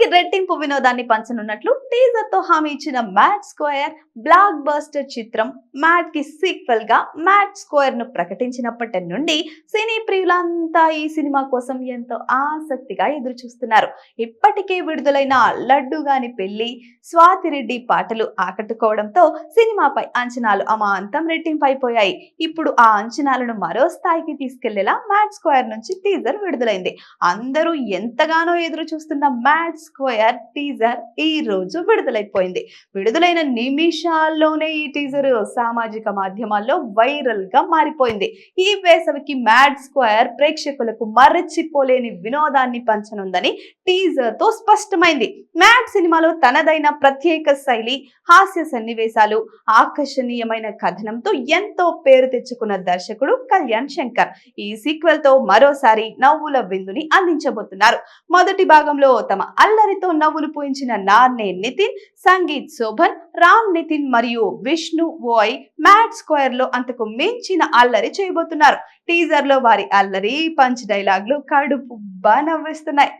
కి రెట్టింపు వినోదాన్ని పంచనున్నట్లు టీజర్తో హామీ ఇచ్చిన మ్యాట్ స్క్వేర్ బ్లాక్ బస్టర్ చిత్రం మ్యాట్కి సీక్వెల్గా మ్యాట్ స్క్వేర్ను ప్రకటించినప్పటి నుండి సినీ ప్రియులంతా ఈ సినిమా కోసం ఎంతో ఆసక్తిగా ఎదురు చూస్తున్నారు ఇప్పటికే విడుదలైన లడ్డు గాని పెళ్ళి స్వాతిరెడ్డి పాటలు ఆకట్టుకోవడంతో సినిమాపై అంచనాలు అమాంతం రెట్టింపు అయిపోయాయి ఇప్పుడు ఆ అంచనాలను మరో స్థాయికి తీసుకెళ్ళేలా మ్యాట్ స్క్వేర్ నుంచి టీజర్ విడుదలైంది. అందరూ ఎంతగానో ఎదురు చూస్తున్న మ్యాట్ స్క్వేర్ టీజర్ ఈ రోజు విడుదలైపోయింది. విడుదలైన నిమిషాల్లోనే ఈ టీజర్ సామాజిక మాధ్యమాల్లో వైరల్గా మారిపోయింది. ఈ వేసవికి మ్యాడ్ స్క్వేర్ ప్రేక్షకులకు మరచిపోలేని వినోదాన్ని పంచనుందని టీజర్తో స్పష్టమైంది. మ్యాడ్ సినిమాలో తనదైన ప్రత్యేక శైలి హాస్య సన్నివేశాలు ఆకర్షణీయమైన కథనంతో ఎంతో పేరు తెచ్చుకున్న దర్శకుడు కళ్యాణ్ శంకర్. ఈ సీక్వెల్తో మరోసారి నవ్వుల విందుని అందించబోతున్నారు. మొదటి భాగంలో తమ అల్లరితో నవ్వులు పూయించిన నార్నే నితిన్ సంగీత్ శోభన్ రామ్ నితిన్ మరియు విష్ణు ఓయ్ మ్యాట్ స్క్వేర్లో అంతకు మించిన అల్లరి చేయబోతున్నారు. టీజర్లో వారి అల్లరి పంచ్ డైలాగ్లు కడుపు నవ్విస్తున్నాయి.